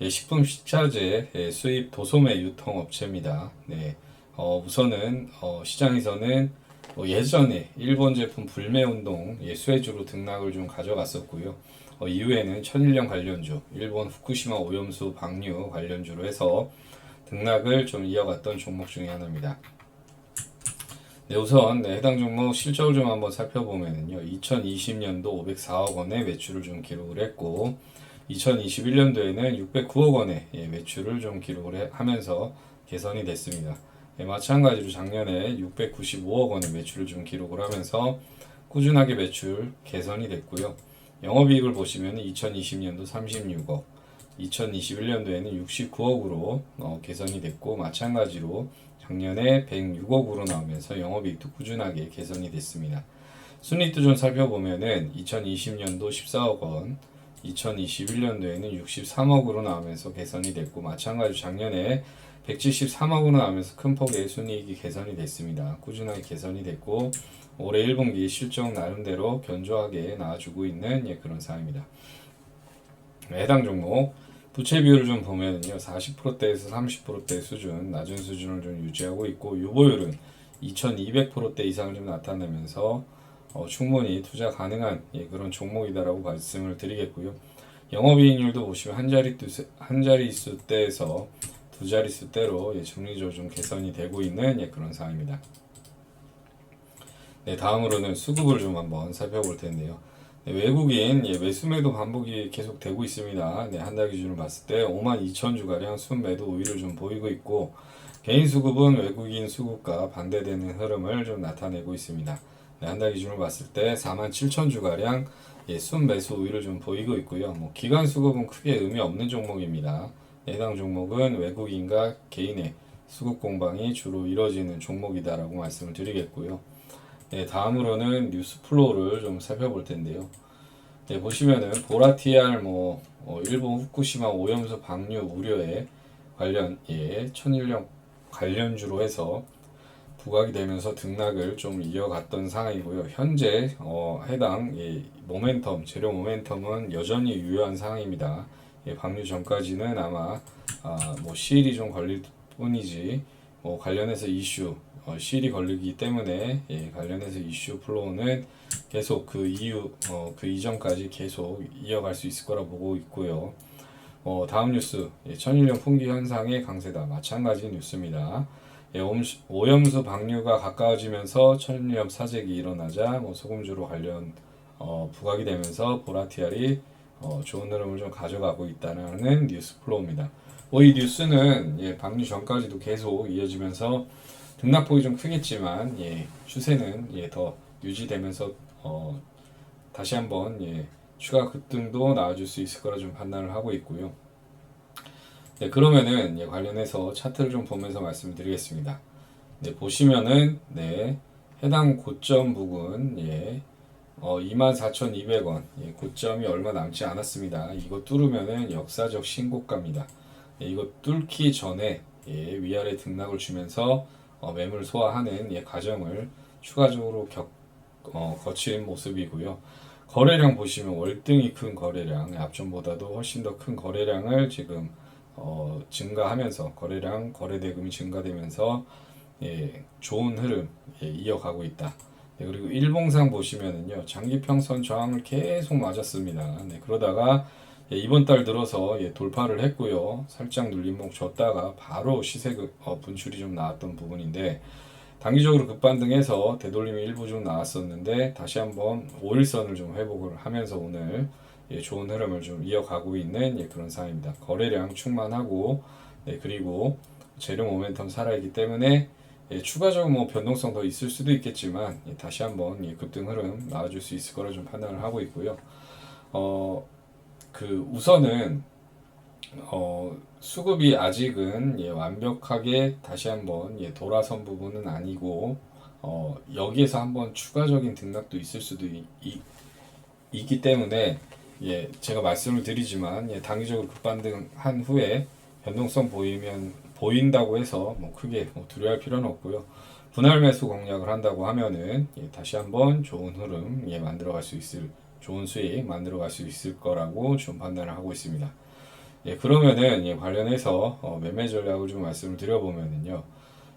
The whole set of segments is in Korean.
예, 식품 식자재 예, 수입 도소매 유통 업체입니다. 네, 어, 우선은 어, 시장에서는 어, 예전에 일본 제품 불매 운동 예, 수혜주로 등락을 좀 가져갔었고요. 어, 이후에는 천일령 관련주, 일본 후쿠시마 오염수 방류 관련주로 해서 등락을 좀 이어갔던 종목 중에 하나입니다. 네, 우선 네, 해당 종목 실적을 좀 한번 살펴보면요. 2020년도 504억 원의 매출을 좀 기록을 했고 2021년도에는 609억 원의 예, 매출을 좀 기록을 해- 하면서 개선이 됐습니다. 예, 마찬가지로 작년에 695억 원의 매출을 좀 기록을 하면서 꾸준하게 매출 개선이 됐고요. 영업이익을 보시면 2020년도 36억, 2021년도에는 69억으로 어, 개선이 됐고 마찬가지로 작년에 106억으로 나오면서 영업이익도 꾸준하게 개선이 됐습니다. 순이익도 좀 살펴보면은 2020년도 14억 원, 2021년도에는 63억으로 나오면서 개선이 됐고 마찬가지로 작년에 173억으로 나오면서 큰 폭의 순이익이 개선이 됐습니다. 꾸준하게 개선이 됐고 올해 1분기 실적 나름대로 견조하게 나와주고 있는 예, 그런 상황입니다. 해당 종목 부채 비율을 좀 보면은요 40%대에서 30%대 수준 낮은 수준을 좀 유지하고 있고 유보율은 2200%대 이상을 좀 나타내면서 어, 충분히 투자 가능한 예, 그런 종목이다라고 말씀을 드리겠고요. 영업이익률도 보시면 한 자리 한 자릿수 대에서 두 자릿수 대로 예, 정리적으로 좀 개선이 되고 있는 예, 그런 상황입니다. 네, 다음으로는 수급을 좀 한번 살펴볼 텐데요. 네, 외국인 예, 매수매도 반복이 계속 되고 있습니다. 네, 한 달 기준으로 봤을 때 5만 2천 주가량 순매도 우위를 좀 보이고 있고 개인 수급은 외국인 수급과 반대되는 흐름을 좀 나타내고 있습니다. 네, 한달 기준으로 봤을 때 4만 7천 주가량 예, 순매수 우위를 좀 보이고 있고요. 뭐 기관 수급은 크게 의미 없는 종목입니다. 네, 해당 종목은 외국인과 개인의 수급 공방이 주로 이루어지는 종목이다라고 말씀을 드리겠고요. 네, 다음으로는 뉴스 플로우를 좀 살펴볼 텐데요. 네, 보시면은 보라TR 뭐 어, 일본 후쿠시마 오염수 방류 우려에 관련 예, 천일령 관련주로 해서 부각이 되면서 등락을 좀 이어갔던 상황이고요. 현재 어, 해당 예, 모멘텀 재료 모멘텀은 여전히 유효한 상황입니다. 예, 방류 전까지는 아마 아, 뭐 시일이 좀 걸릴 뿐이지 뭐 관련해서 이슈 어, 시일이 걸리기 때문에 예, 관련해서 이슈 플로우는 계속 그 이후 어, 그 이전까지 계속 이어갈 수 있을 거라 보고 있고요. 어, 다음 뉴스 예, 천일염 풍기 현상의 강세다 마찬가지 뉴스입니다. 예, 옴- 오염수 방류가 가까워지면서 천일염 사재기 일어나자 뭐 소금주로 관련 어, 부각이 되면서 보라티알이 어, 좋은 흐름을 좀 가져가고 있다는 뉴스 플로우입니다. 뭐 이 뉴스는 예, 방류 전까지도 계속 이어지면서 등락폭이 좀 크겠지만 예, 추세는 예, 더 유지되면서 어, 다시 한번 예, 추가 급등도 나와줄 수 있을 거라 좀 판단을 하고 있고요. 네, 그러면은 예, 관련해서 차트를 좀 보면서 말씀드리겠습니다. 네, 보시면은 네, 해당 고점 부근 예, 어, 24,200원 예, 고점이 얼마 남지 않았습니다. 이거 뚫으면은 역사적 신고가입니다. 예, 이거 뚫기 전에 예, 위아래 등락을 주면서 어, 매물 소화하는 예, 과정을 추가적으로 겪, 어, 거친 모습이고요. 거래량 보시면 월등히 큰 거래량, 앞전보다도 훨씬 더 큰 거래량을 지금 어, 증가하면서 거래량, 거래 대금이 증가되면서 예, 좋은 흐름 예, 이어가고 있다. 네, 그리고 일봉상 보시면은요 장기평선 저항을 계속 맞았습니다. 네, 그러다가 예, 이번 달 들어서 예, 돌파를 했고요. 살짝 눌림목 줬다가 바로 시세 그, 어, 분출이 좀 나왔던 부분인데 단기적으로 급반등해서 되돌림이 일부 좀 나왔었는데 다시 한번 5일선을 좀 회복을 하면서 오늘 예, 좋은 흐름을 좀 이어가고 있는 예, 그런 상황입니다. 거래량 충만하고 네, 그리고 재료 모멘텀 살아있기 때문에 예, 추가적으로 뭐 변동성 더 있을 수도 있겠지만 예, 다시 한번 예, 급등 흐름 나와줄 수 있을 거라 좀 판단을 하고 있고요. 어, 그 우선은 어, 수급이 아직은 예, 완벽하게 다시 한번 예, 돌아선 부분은 아니고 어, 여기에서 한번 추가적인 등락도 있을 수도 이, 이, 있기 때문에 예, 제가 말씀을 드리지만 예, 단기적으로 급반등한 후에 변동성 보이면 보인다고 해서 뭐 크게 뭐 두려워할 필요는 없고요. 분할 매수 공략을 한다고 하면은 예, 다시 한번 좋은 흐름 예, 만들어갈 수 있을 좋은 수익 만들어갈 수 있을 거라고 좀 판단을 하고 있습니다. 예, 그러면은 예, 관련해서 어, 매매 전략을 좀 말씀을 드려보면은요.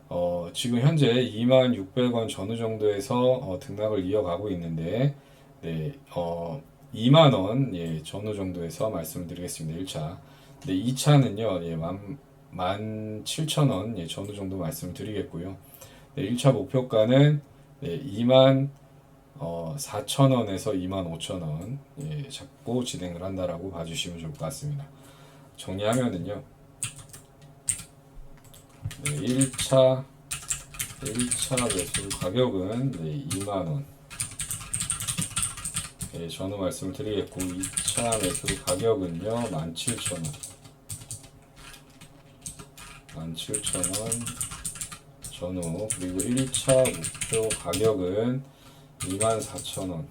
어, 지금 현재 2600원 전후 정도에서 어, 등락을 이어가고 있는데 네, 어, 2만 원 예, 전후 정도에서 말씀을 드리겠습니다. 1차. 네, 2차는요. 예, 만, 17,000원 예, 전후 정도 말씀을 드리겠고요. 네, 1차 목표가는 네, 2만 어, 4,000원에서 2만 5,000원 예, 잡고 진행을 한다라고 봐주시면 좋을 것 같습니다. 정리하면은요. 네, 1차 1차 매수 가격은 네, 2만 원. 예, 전후 말씀을 드리겠고 2차 매수 가격은요 17,000원. 17,000원 전후. 그리고 1차 목표 가격은 24,000원.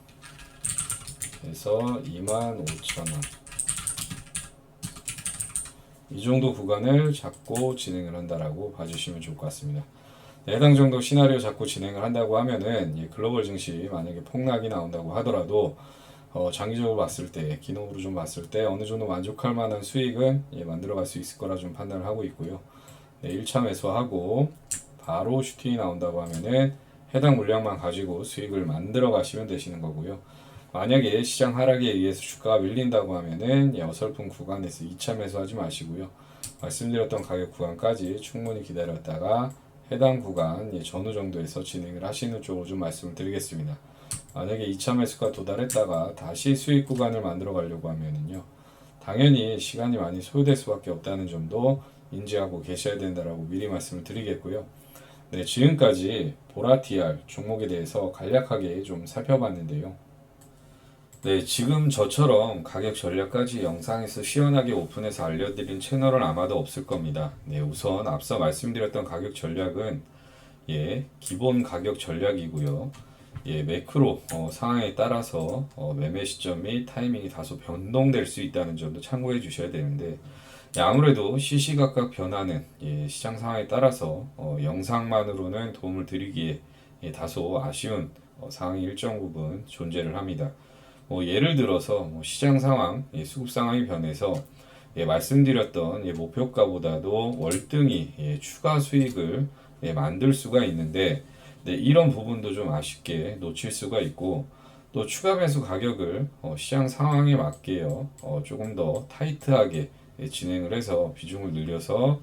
에서 25,000원. 이 정도 구간을 잡고 진행을 한다라고 봐주시면 좋을 것 같습니다. 네, 해당 정도 시나리오 잡고 진행을 한다고 하면은 예, 글로벌 증시 만약에 폭락이 나온다고 하더라도 어, 장기적으로 봤을 때, 기능으로 좀 봤을 때 어느 정도 만족할 만한 수익은 예, 만들어갈 수 있을 거라 좀 판단을 하고 있고요. 네, 1차 매수하고 바로 슈팅이 나온다고 하면은 해당 물량만 가지고 수익을 만들어 가시면 되시는 거고요. 만약에 시장 하락에 의해서 주가가 밀린다고 하면은 예, 어설픈 구간에서 2차 매수하지 마시고요. 말씀드렸던 가격 구간까지 충분히 기다렸다가 해당 구간 예, 전후 정도에서 진행을 하시는 쪽으로 좀 말씀을 드리겠습니다. 만약에 2차 매수가 도달했다가 다시 수익 구간을 만들어 가려고 하면은요. 당연히 시간이 많이 소요될 수밖에 없다는 점도 인지하고 계셔야 된다라고 미리 말씀을 드리겠고요. 네, 지금까지 보라TR 종목에 대해서 간략하게 좀 살펴봤는데요. 네, 지금 저처럼 가격 전략까지 영상에서 시원하게 오픈해서 알려드린 채널은 아마도 없을 겁니다. 네, 우선 앞서 말씀드렸던 가격 전략은 예, 기본 가격 전략이고요. 예, 매크로 어, 상황에 따라서 어, 매매 시점 및 타이밍이 다소 변동될 수 있다는 점도 참고해 주셔야 되는데 예, 아무래도 시시각각 변하는 예, 시장 상황에 따라서 어, 영상만으로는 도움을 드리기에 예, 다소 아쉬운 어, 상황이 일정 부분 존재를 합니다. 뭐 예를 들어서 뭐 시장 상황, 예, 수급 상황이 변해서 예, 말씀드렸던 예, 목표가보다도 월등히 예, 추가 수익을 예, 만들 수가 있는데 네, 이런 부분도 좀 아쉽게 놓칠 수가 있고 또 추가 매수 가격을 어, 시장 상황에 맞게요 어, 조금 더 타이트하게 예, 진행을 해서 비중을 늘려서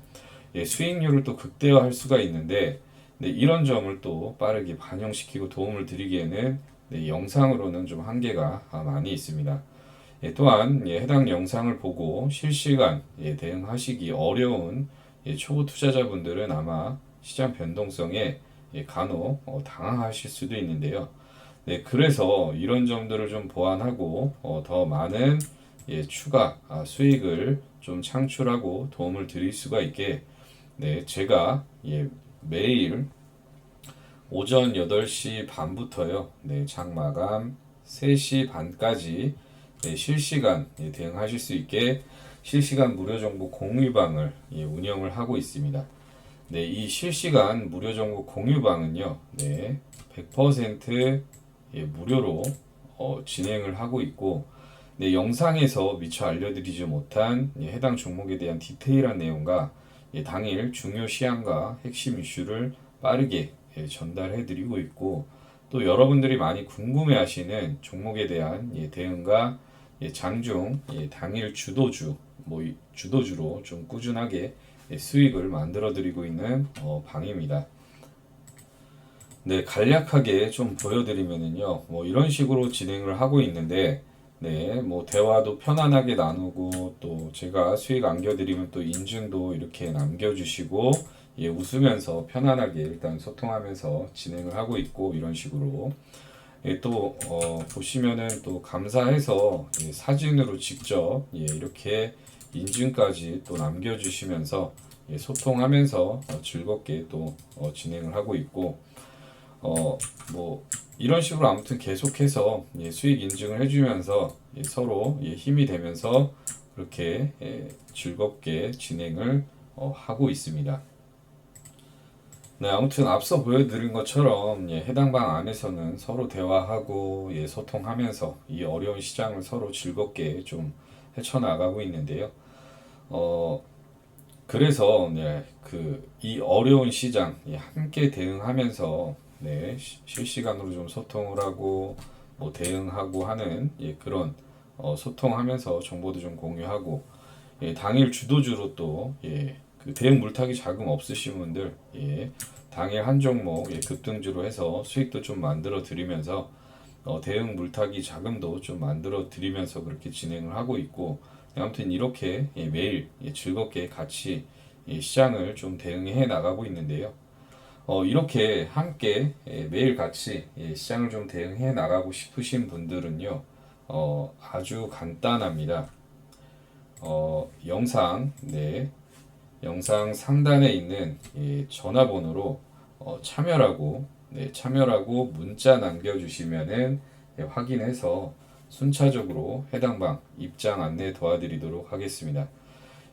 예, 수익률을 또 극대화할 수가 있는데 네, 이런 점을 또 빠르게 반영시키고 도움을 드리기에는 네, 영상으로는 좀 한계가 아, 많이 있습니다. 예, 또한 예, 해당 영상을 보고 실시간 예, 대응하시기 어려운 예, 초보 투자자분들은 아마 시장 변동성에 예, 간혹 어, 당황하실 수도 있는데요. 네, 그래서 이런 점들을 좀 보완하고 어, 더 많은 예, 추가 아, 수익을 좀 창출하고 도움을 드릴 수가 있게 네, 제가 예, 매일 오전 8시 반부터요. 네, 장 마감 3시 반까지 네, 실시간 예, 대응하실 수 있게 실시간 무료 정보 공유방을 예, 운영을 하고 있습니다. 네, 이 실시간 무료 정보 공유방은요, 네, 100% 예, 무료로 어, 진행을 하고 있고, 네, 영상에서 미처 알려드리지 못한 예, 해당 종목에 대한 디테일한 내용과 예, 당일 중요 시황과 핵심 이슈를 빠르게 예, 전달해드리고 있고 또 여러분들이 많이 궁금해하시는 종목에 대한 예, 대응과 예, 장중 예, 당일 주도주 뭐 이- 주도주로 좀 꾸준하게 예, 수익을 만들어드리고 있는 어, 방입니다. 네, 간략하게 좀 보여드리면은요, 뭐 이런 식으로 진행을 하고 있는데, 네, 뭐 대화도 편안하게 나누고 또 제가 수익 안겨드리면 또 인증도 이렇게 남겨주시고, 예, 웃으면서 편안하게 일단 소통하면서 진행을 하고 있고 이런 식으로. 예, 또 어, 보시면은 또 감사해서 예, 사진으로 직접 예, 이렇게 인증까지 또 남겨주시면서 예, 소통하면서 어, 즐겁게 또 어, 진행을 하고 있고 어 뭐 이런 식으로 아무튼 계속해서 예, 수익 인증을 해주면서 예, 서로 예, 힘이 되면서 그렇게 예, 즐겁게 진행을 어, 하고 있습니다. 네, 아무튼 앞서 보여드린 것처럼 예, 해당 방 안에서는 서로 대화하고 예, 소통하면서 이 어려운 시장을 서로 즐겁게 좀 헤쳐나가고 있는데요. 어, 그래서 네, 그이 어려운 시장 예, 함께 대응하면서 네, 시- 실시간으로 좀 소통을 하고 뭐 대응하고 하는 예, 그런 어, 소통하면서 정보도 좀 공유하고 예, 당일 주도주로 또 예, 그 대응 물타기 자금 없으신 분들 예, 당일 한 종목 예, 급등주로 해서 수익도 좀 만들어 드리면서 어, 대응 물타기 자금도 좀 만들어 드리면서 그렇게 진행을 하고 있고 아무튼 이렇게 예, 매일 예, 즐겁게 같이 예, 시장을 좀 대응해 나가고 있는데요. 어, 이렇게 함께 예, 매일 같이 예, 시장을 좀 대응해 나가고 싶으신 분들은요, 어, 아주 간단합니다. 어, 영상, 네, 영상 상단에 있는 예, 전화번호로 어, 참여라고, 네, 참여라고 문자 남겨주시면은 예, 확인해서 순차적으로 해당 방 입장 안내 도와드리도록 하겠습니다.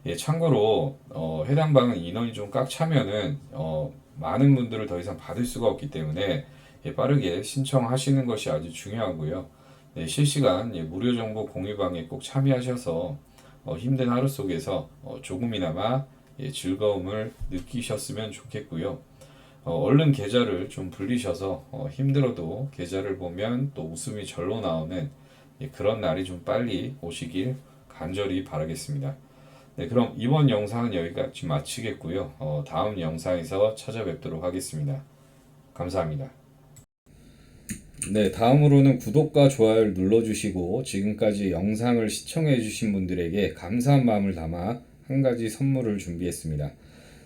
예, 참고로 어, 해당 방은 인원이 좀 꽉 차면은 어, 많은 분들을 더 이상 받을 수가 없기 때문에 예, 빠르게 신청하시는 것이 아주 중요하고요. 네, 실시간 예, 무료 정보 공유방에 꼭 참여하셔서 어, 힘든 하루 속에서 어, 조금이나마 예, 즐거움을 느끼셨으면 좋겠고요. 어, 얼른 계좌를 좀 불리셔서 어, 힘들어도 계좌를 보면 또 웃음이 절로 나오는 예, 그런 날이 좀 빨리 오시길 간절히 바라겠습니다. 네, 그럼 이번 영상은 여기까지 마치겠고요. 어, 다음 영상에서 찾아뵙도록 하겠습니다. 감사합니다. 네, 다음으로는 구독과 좋아요를 눌러주시고 지금까지 영상을 시청해주신 분들에게 감사한 마음을 담아 한 가지 선물을 준비했습니다.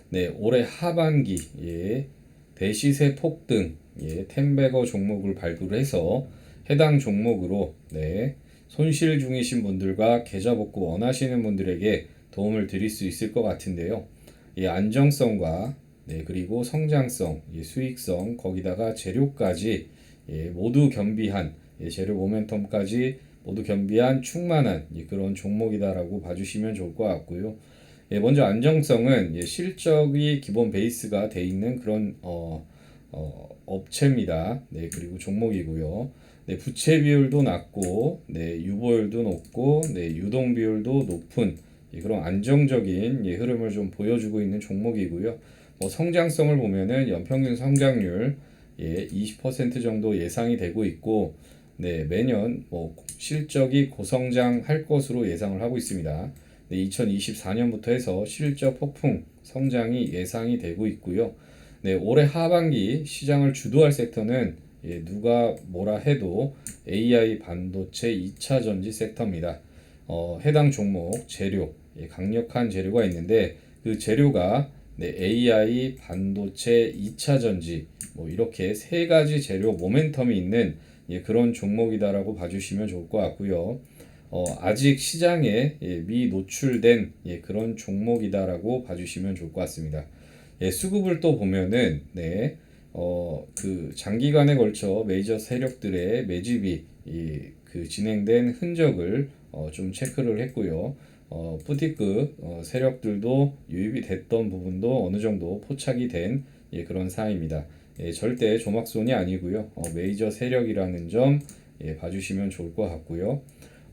네, 올해 하반기 예, 대시세 폭등 예, 텐베거 종목을 발굴 해서 해당 종목으로 네, 손실 중이신 분들과 계좌 복구 원하시는 분들에게 도움을 드릴 수 있을 것 같은데요. 이 안정성과 네, 그리고 성장성, 이 수익성, 거기다가 재료까지 예, 모두 겸비한 예, 재료 모멘텀까지 모두 겸비한 충만한 예, 그런 종목이다라고 봐주시면 좋을 것 같고요. 예, 먼저 안정성은 예, 실적이 기본 베이스가 돼 있는 그런 어, 어, 업체입니다. 네, 그리고 종목이고요. 네, 부채 비율도 낮고, 네, 유보율도 높고, 네, 유동 비율도 높은 예, 그런 안정적인 예, 흐름을 좀 보여주고 있는 종목이고요. 뭐 성장성을 보면은 연평균 성장률 예, 20% 정도 예상이 되고 있고, 네, 매년 뭐 실적이 고성장할 것으로 예상을 하고 있습니다. 네, 2024년부터 해서 실적 폭풍 성장이 예상이 되고 있고요. 네, 올해 하반기 시장을 주도할 섹터는 예, 누가 뭐라 해도 AI 반도체 2차 전지 섹터입니다. 어, 해당 종목 재료, 예, 강력한 재료가 있는데 그 재료가 네, AI 반도체 2차 전지 뭐 이렇게 세 가지 재료 모멘텀이 있는 예, 그런 종목이다라고 봐주시면 좋을 것 같고요. 어, 아직 시장에 예, 미 노출된 예, 그런 종목이다라고 봐주시면 좋을 것 같습니다. 예, 수급을 또 보면은 네, 어, 그 장기간에 걸쳐 메이저 세력들의 매집이 이, 그 진행된 흔적을 어, 좀 체크를 했고요. 어, 푸티급 어, 세력들도 유입이 됐던 부분도 어느 정도 포착이 된 예, 그런 사항입니다. 예, 절대 조막손이 아니고요. 어, 메이저 세력이라는 점 예, 봐주시면 좋을 것 같고요.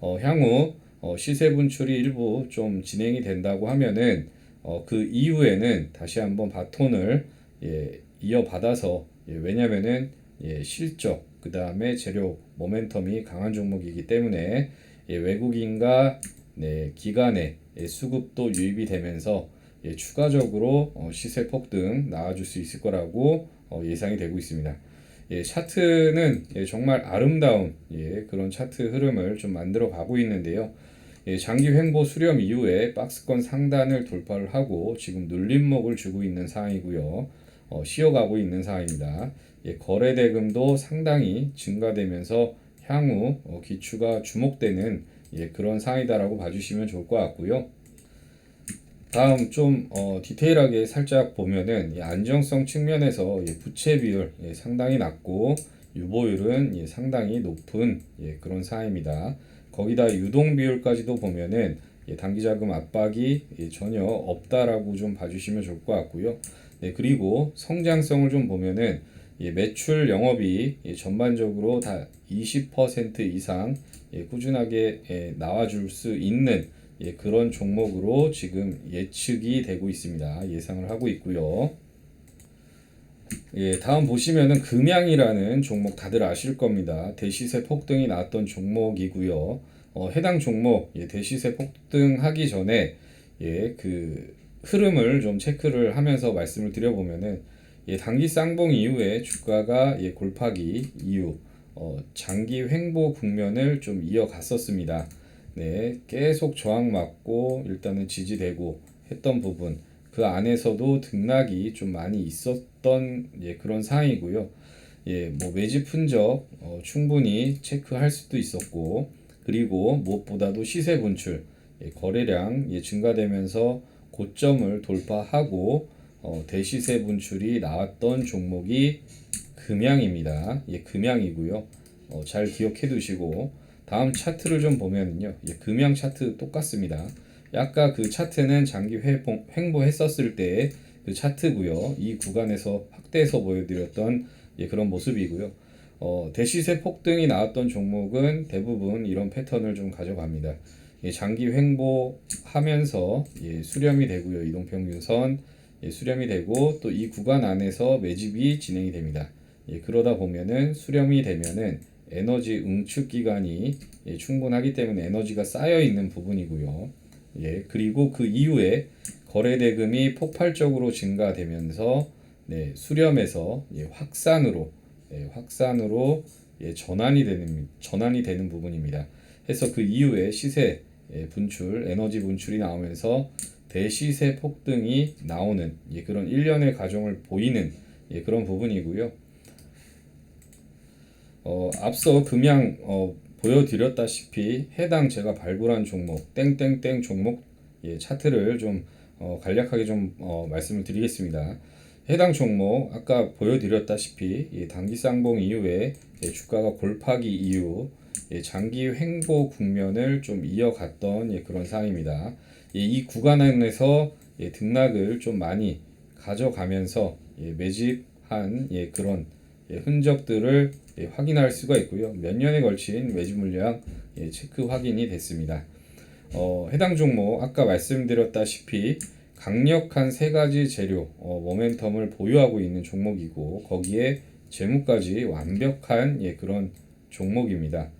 어, 향후 어, 시세 분출이 일부 좀 진행이 된다고 하면은 어, 그 이후에는 다시 한번 바톤을 예, 이어받아서 예, 왜냐면은 예, 실적 그 다음에 재료 모멘텀이 강한 종목이기 때문에 예, 외국인과 네, 기관의 예, 수급도 유입이 되면서 예, 추가적으로 어, 시세 폭등 나와줄 수 있을 거라고 어, 예상이 되고 있습니다. 예, 차트는 예, 정말 아름다운 예, 그런 차트 흐름을 좀 만들어 가고 있는데요. 예, 장기 횡보 수렴 이후에 박스권 상단을 돌파를 하고 지금 눌림목을 주고 있는 상황이고요. 어, 쉬어가고 있는 상황입니다. 예, 거래 대금도 상당히 증가되면서 향후 어, 기추가 주목되는 예, 그런 상황이다라고 봐주시면 좋을 것 같고요. 다음 좀 어, 디테일하게 살짝 보면은 이 안정성 측면에서 예, 부채 비율 예, 상당히 낮고 유보율은 예, 상당히 높은 예, 그런 사입니다. 거기다 유동 비율까지도 보면은 예, 단기 자금 압박이 예, 전혀 없다라고 좀 봐주시면 좋을 것 같고요. 네, 그리고 성장성을 좀 보면은 예, 매출 영업이 예, 전반적으로 다 20% 이상 예, 꾸준하게 예, 나와줄 수 있는 예, 그런 종목으로 지금 예측이 되고 있습니다. 예상을 하고 있고요. 예, 다음 보시면은 금양이라는 종목 다들 아실 겁니다. 대시세 폭등이 나왔던 종목이고요. 어, 해당 종목 예, 대시세 폭등하기 전에 예, 그 흐름을 좀 체크를 하면서 말씀을 드려보면은 예, 단기 쌍봉 이후에 주가가 예, 골파기 이후 어, 장기 횡보 국면을 좀 이어갔었습니다. 네, 계속 저항 맞고 일단은 지지되고 했던 부분 그 안에서도 등락이 좀 많이 있었던 예, 그런 상황이고요. 예, 뭐 매집 흔적 어, 충분히 체크할 수도 있었고 그리고 무엇보다도 시세 분출 예, 거래량 예, 증가되면서 고점을 돌파하고 어, 대시세 분출이 나왔던 종목이 금양입니다. 예, 금양이고요. 어, 잘 기억해 두시고 다음 차트를 좀 보면은요. 예, 금양 차트 똑같습니다. 아까 그 차트는 장기 회복, 횡보했었을 때 그 차트고요. 이 구간에서 확대해서 보여드렸던 예, 그런 모습이고요. 어, 대시세 폭등이 나왔던 종목은 대부분 이런 패턴을 좀 가져갑니다. 예, 장기 횡보하면서 예, 수렴이 되고요. 이동평균선 예, 수렴이 되고 또 이 구간 안에서 매집이 진행이 됩니다. 예, 그러다 보면은 수렴이 되면은 에너지 응축 기간이 예, 충분하기 때문에 에너지가 쌓여 있는 부분이고요. 예, 그리고 그 이후에 거래 대금이 폭발적으로 증가되면서 네, 수렴에서 예, 확산으로 예, 확산으로 예, 전환이 되는 전환이 되는 부분입니다. 해서 그 이후에 시세 예, 분출, 에너지 분출이 나오면서 대시세 폭등이 나오는 예, 그런 일련의 과정을 보이는 예, 그런 부분이고요. 어, 앞서 금양 어, 보여드렸다시피 해당 제가 발굴한 종목 땡땡땡 종목 예, 차트를 좀 어, 간략하게 좀 어, 말씀을 드리겠습니다. 해당 종목 아까 보여드렸다시피 예, 단기 쌍봉 이후에 예, 주가가 골파기 이후 예, 장기 횡보 국면을 좀 이어갔던 예, 그런 상황입니다. 예, 이 구간 안에서 예, 등락을 좀 많이 가져가면서 예, 매집한 예, 그런 예, 흔적들을 예, 확인할 수가 있고요. 몇 년에 걸친 매집 물량 예, 체크 확인이 됐습니다. 어, 해당 종목 아까 말씀드렸다시피 강력한 세 가지 재료 어, 모멘텀을 보유하고 있는 종목이고 거기에 재무까지 완벽한 예, 그런 종목입니다.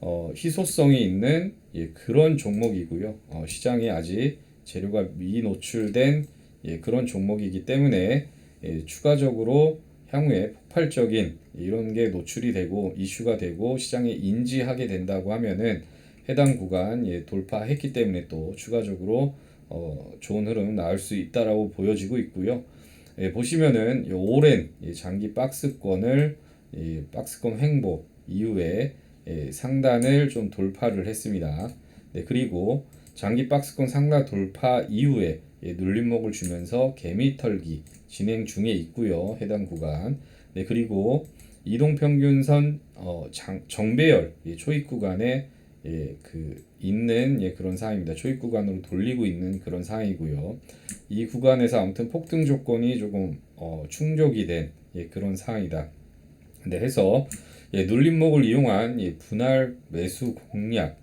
어, 희소성이 있는 예, 그런 종목이고요. 어, 시장에 아직 재료가 미노출된 예, 그런 종목이기 때문에 예, 추가적으로 향후에 폭발적인 이런 게 노출이 되고 이슈가 되고 시장에 인지하게 된다고 하면은 해당 구간 예, 돌파했기 때문에 또 추가적으로 어, 좋은 흐름 나올 수 있다라고 보여지고 있고요. 예, 보시면은 이 오랜 예, 장기 박스권을 예, 박스권 횡보 이후에 예, 상단을 좀 돌파를 했습니다. 네, 그리고 장기 박스권 상단 돌파 이후에 예, 눌림목을 주면서 개미 털기 진행 중에 있고요. 해당 구간. 네, 그리고 이동평균선 어, 장, 정배열 예, 초입 구간에 예, 그 있는 예, 그런 상황입니다. 초입 구간으로 돌리고 있는 그런 상황이고요. 이 구간에서 아무튼 폭등 조건이 조금 어, 충족이 된 예, 그런 상황이다. 근데 해서 예, 눌림목을 이용한 예, 분할 매수 공략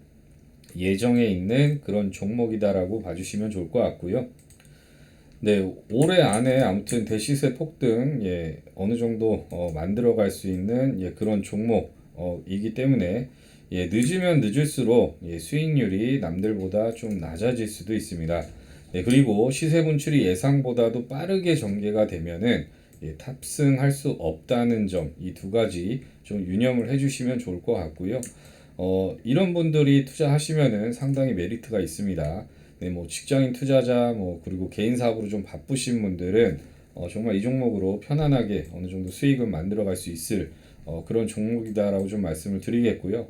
예정에 있는 그런 종목이다라고 봐주시면 좋을 것 같고요. 네, 올해 안에 아무튼 대시세 폭등 예, 어느 정도 어, 만들어 갈 수 있는 예, 그런 종목이기 때문에 예, 늦으면 늦을수록 예, 수익률이 남들보다 좀 낮아질 수도 있습니다. 네, 그리고 시세 분출이 예상보다도 빠르게 전개가 되면은 예, 탑승할 수 없다는 점 이 두 가지 좀 유념을 해주시면 좋을 것 같고요. 어, 이런 분들이 투자하시면은 상당히 메리트가 있습니다. 네, 뭐 직장인 투자자 뭐 그리고 개인 사업으로 좀 바쁘신 분들은 어, 정말 이 종목으로 편안하게 어느 정도 수익을 만들어 갈 수 있을 어, 그런 종목이다라고 좀 말씀을 드리겠고요.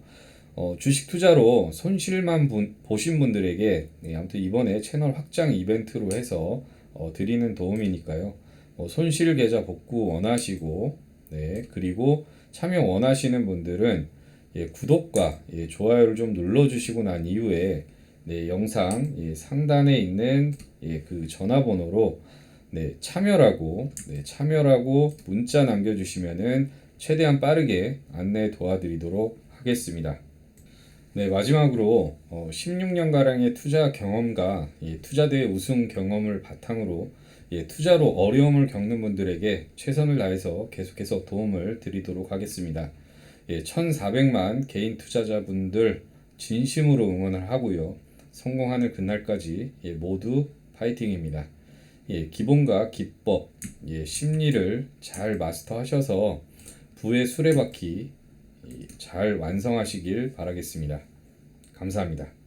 어, 주식 투자로 손실만 분- 보신 분들에게 네, 아무튼 이번에 채널 확장 이벤트로 해서 어, 드리는 도움이니까요. 어, 손실 계좌 복구 원하시고 네, 그리고 참여 원하시는 분들은 예, 구독과 예, 좋아요를 좀 눌러주시고 난 이후에 네, 영상 예, 상단에 있는 예, 그 전화번호로 네, 참여라고 네, 참여라고 문자 남겨주시면은 최대한 빠르게 안내 도와드리도록 하겠습니다. 네, 마지막으로 어, 16년가량의 투자 경험과 예, 투자대회 우승 경험을 바탕으로 예, 투자로 어려움을 겪는 분들에게 최선을 다해서 계속해서 도움을 드리도록 하겠습니다. 예, 1,400만 개인 투자자분들 진심으로 응원을 하고요. 성공하는 그날까지 예, 모두 파이팅입니다. 예, 기본과 기법, 예, 심리를 잘 마스터하셔서 부의 수레바퀴 예, 잘 완성하시길 바라겠습니다. 감사합니다.